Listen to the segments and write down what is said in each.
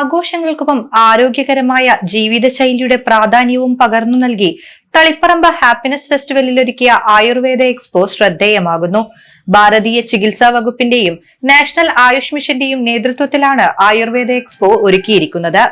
ആഘോഷങ്ങൾക്കൊപ്പം ആരോഗ്യകരമായ ജീവിതശൈലിയുടെ പ്രാധാന്യവും പകർന്നു നൽകി തളിപ്പറമ്പ് ഹാപ്പിനെസ് ഫെസ്റ്റിവലിൽ ഒരുക്കിയ ആയുർവേദ എക്സ്പോ ശ്രദ്ധേയമാകുന്നു. ഭാരതീയ ചികിത്സാ വകുപ്പിന്റെയും നാഷണൽ ആയുഷ് മിഷന്റെയും നേതൃത്വത്തിലാണ് ആയുർവേദ എക്സ്പോ ഒരുക്കിയിരിക്കുന്നത്.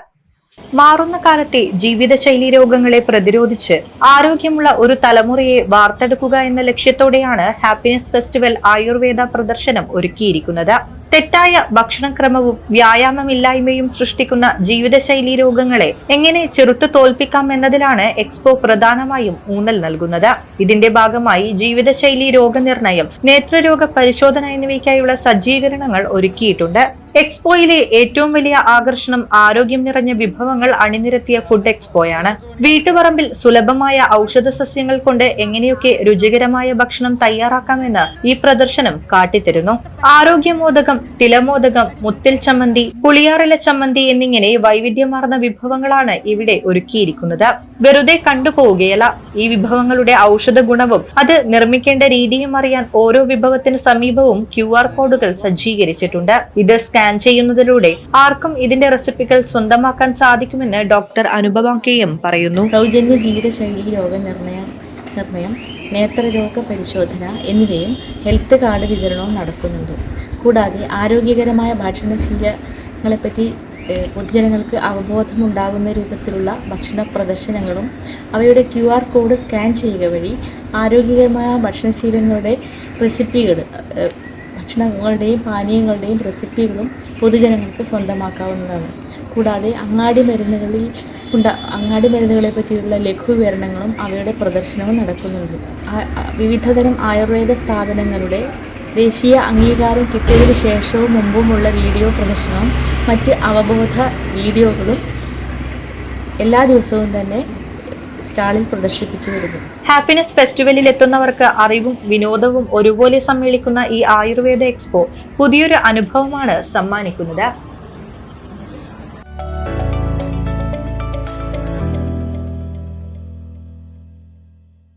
മാറുന്ന കാലത്തെ ജീവിതശൈലി രോഗങ്ങളെ പ്രതിരോധിച്ച് ആരോഗ്യമുള്ള ഒരു തലമുറയെ വാർത്തെടുക്കുക എന്ന ലക്ഷ്യത്തോടെയാണ് ഹാപ്പിനെസ് ഫെസ്റ്റിവൽ ആയുർവേദ പ്രദർശനം ഒരുക്കിയിരിക്കുന്നത്. തെറ്റായ ഭക്ഷണക്രമവും വ്യായാമമില്ലായ്മയും സൃഷ്ടിക്കുന്ന ജീവിതശൈലി രോഗങ്ങളെ എങ്ങനെ ചെറുത്തു തോൽപ്പിക്കാം എന്നതിലാണ് എക്സ്പോ പ്രധാനമായും ഊന്നൽ നൽകുന്നത്. ഇതിന്റെ ഭാഗമായി ജീവിതശൈലി രോഗനിർണയം നേത്രരോഗ പരിശോധന എന്നിവയ്ക്കായുള്ള സജ്ജീകരണങ്ങൾ ഒരുക്കിയിട്ടുണ്ട്. എക്സ്പോയിലെ ഏറ്റവും വലിയ ആകർഷണം ആരോഗ്യം നിറഞ്ഞ വിഭവങ്ങൾ അണിനിരത്തിയ ഫുഡ് എക്സ്പോയാണ്. വീട്ടുപറമ്പിൽ സുലഭമായ ഔഷധ സസ്യങ്ങൾ കൊണ്ട് എങ്ങനെയൊക്കെ രുചികരമായ ഭക്ഷണം തയ്യാറാക്കാമെന്ന് ഈ പ്രദർശനം കാട്ടിത്തരുന്നു. ആരോഗ്യമോദകം തിലമോദകം മുത്തിൽ ചമ്മന്തി പുളിയാറില ചമ്മന്തി എന്നിങ്ങനെ വൈവിധ്യമാർന്ന വിഭവങ്ങളാണ് ഇവിടെ ഒരുക്കിയിരിക്കുന്നത്. വെറുതെ കണ്ടുപോവുകയല്ല ഈ വിഭവങ്ങളുടെ ഔഷധ ഗുണവും അത് നിർമ്മിക്കേണ്ട രീതിയും അറിയാൻ ഓരോ വിഭവത്തിന് സമീപവും ക്യു ആർ കോഡുകൾ സജ്ജീകരിച്ചിട്ടുണ്ട്. ഇത് സ്കാൻ ചെയ്യുന്നതിലൂടെ ആർക്കും ഇതിന്റെ റെസിപ്പികൾ സ്വന്തമാക്കാൻ സാധിക്കുമെന്ന് ഡോക്ടർ അനുപമ കെ എം പറയുന്നു. സൗജന്യ ജീവിതശൈലി രോഗനിർണയ നിർണയം നേത്രരോഗ പരിശോധന എന്നിവയും ഹെൽത്ത് കാർഡ് വിതരണവും നടക്കുന്നുണ്ട്. കൂടാതെ ആരോഗ്യകരമായ ഭക്ഷണശീലങ്ങളെപ്പറ്റി പൊതുജനങ്ങൾക്ക് അവബോധമുണ്ടാകുന്ന രൂപത്തിലുള്ള ഭക്ഷണ പ്രദർശനങ്ങളും അവയുടെ ക്യു ആർ കോഡ് സ്കാൻ ചെയ്യുക വഴി ആരോഗ്യകരമായ ഭക്ഷണശീലങ്ങളുടെ റെസിപ്പികൾ ഭക്ഷണങ്ങളുടെയും പാനീയങ്ങളുടെയും റെസിപ്പികളും പൊതുജനങ്ങൾക്ക് സ്വന്തമാക്കാവുന്നതാണ്. കൂടാതെ അങ്ങാടി മരുന്നുകളിൽ ഉണ്ട. അങ്ങാടി മരുന്നുകളെ പറ്റിയുള്ള ലഘുവിവരണങ്ങളും അവയുടെ പ്രദർശനവും നടക്കുന്നുണ്ട്. വിവിധതരം ആയുർവേദ സ്ഥാപനങ്ങളുടെ ദേശീയ അംഗീകാരം കിട്ടിയതിനു ശേഷവും മുമ്പുമുള്ള വീഡിയോ പ്രദർശനവും മറ്റ് അവബോധ വീഡിയോകളും എല്ലാ ദിവസവും തന്നെ സ്റ്റാളിൽ പ്രദർശിപ്പിച്ചു വരുന്നു. ഹാപ്പിനെസ് ഫെസ്റ്റിവലിൽ എത്തുന്നവർക്ക് അറിവും വിനോദവും ഒരുപോലെ സമ്മേളിക്കുന്ന ഈ ആയുർവേദ എക്സ്പോ പുതിയൊരു അനുഭവമാണ് സമ്മാനിക്കുന്നത്.